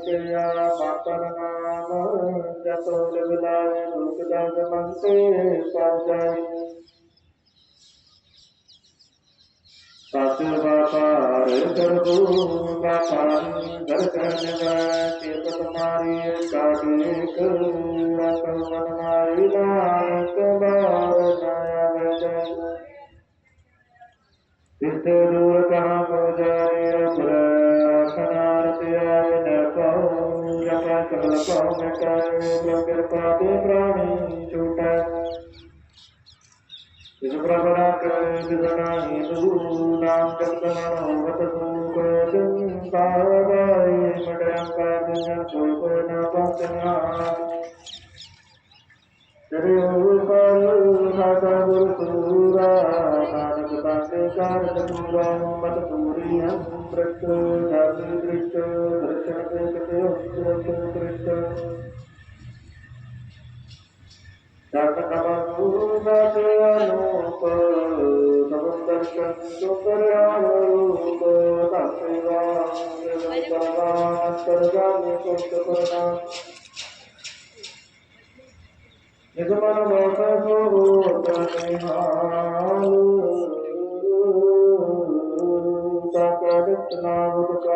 क्रिया पापर नाम जपो रघुलाय लोक दर्द मंते पाप जाए पात्र व्यापार करबो व्यापारी घर करने वाले तुम्हारी काटे करूड़ा कर मनमारी लाल कबार नया बजाए दूर कहाँ हो ਕਉ ਜਪੈ ਕਲ ਕਉ ਮਿਟਾਏ ਪ੍ਰਭ ਕਿਰਪਾ ਤੇ ਪ੍ਰਾਣੀ ਛੂਟੈ ਜਿਸ ਪ੍ਰਭਨਾ ਕਰੇ ਜਿਸਨਾਹੀ ਤੂ ਨਾਮ ਜਪਤ ਮਨ ਹੋਵਤ ਸੂਖ ਚੰਕਾਰਾਈ ਮੜਿਆ ਕਰ ਜਨ ਕੋਈ ਕੋਈ ਨਾ ਪਹੁੰਚਣਾ ਤੇਰੇ ਉਪਰ ਸਾਡਾ ਗੁਰ ਸੂਰਾ ਨਾਨਕ ਤਾਕੇ ਕਾਰ ਸੂਰਾ ਮਤ ਪੂਰੀ ਹਮ ਪ੍ਰਤ ਧਰਮ ਦ੍ਰਿਸ਼ਟ ਦਰਸ਼ਨ ਤੇ ਕਤੇ ਉਸਰਤ تتقبلون تعلوق تبدل الشمس فرعوق تحفظا تبدلنا ترجعني كنت قلنا نجمع وتفوق نهال تكادت نعبدك